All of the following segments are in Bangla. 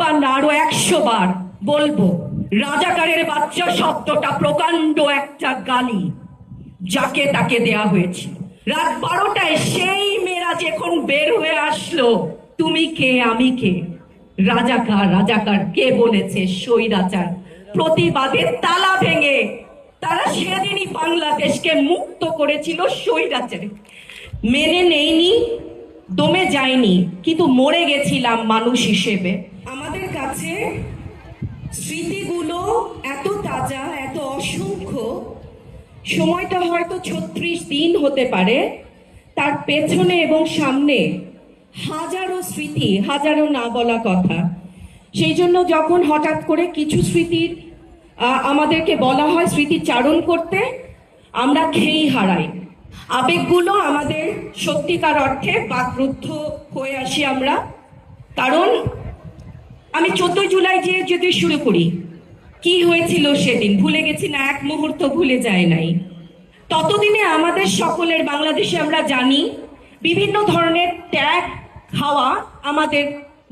একবার না আরও একশো বার বলব, রাজাকারের বাচ্চা শব্দটা প্রকাণ্ড একটা গালি, যাকে তাকে দেয়া হয়েছে। রাত বারোটায় সেই মেয়েরা যখন বের হয়ে আসলো, তুমি কে? আমি কে? রাজাকার রাজাকার, কে বলেছে? স্বৈরাচার। প্রতিবাদের তালা ভেঙে তারা সেদিনই বাংলাদেশকে মুক্ত করেছিল স্বৈরাচার। মেনে নেইনি, দমে যায়নি, কিন্তু মরে গেছিলাম মানুষ হিসেবে। কাছে স্মৃতিগুলো এত তাজা, এত অসংখ্য। সময়টা হয়তো ছত্রিশ দিন হতে পারে। তার পেছনে এবং সামনে হাজারো স্মৃতি, হাজারো না বলা কথা। সেই জন্য যখন হঠাৎ করে কিছু স্মৃতির আমাদেরকে বলা হয় স্মৃতিচারণ করতে, আমরা খেই হারাই। আবেগগুলো আমাদের সত্যিকার অর্থে বাকরুদ্ধ হয়ে আসি আমরা। কারণ আমি চোদ্দই জুলাই যে যদি শুরু করি। কি হয়েছিল সেদিন? ভুলে গেছি না, এক মুহূর্ত ভুলে যায় নাই। ততদিনে আমাদের সকলের বাংলাদেশে আমরা জানি, বিভিন্ন ধরনের ট্যাগ খাওয়া আমাদের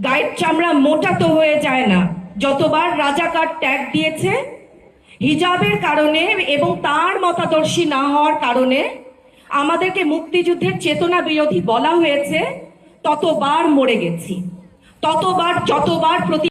গায়ের চামড়া মোটা তো হয়ে যায় না। যতবার রাজাকার ট্যাগ দিয়েছে, হিজাবের কারণে এবং তার মতাদর্শী না হওয়ার কারণে আমাদেরকে মুক্তিযুদ্ধের চেতনা বিরোধী বলা হয়েছে, ততবার মরে গেছি। ততবার যতবার প্রতি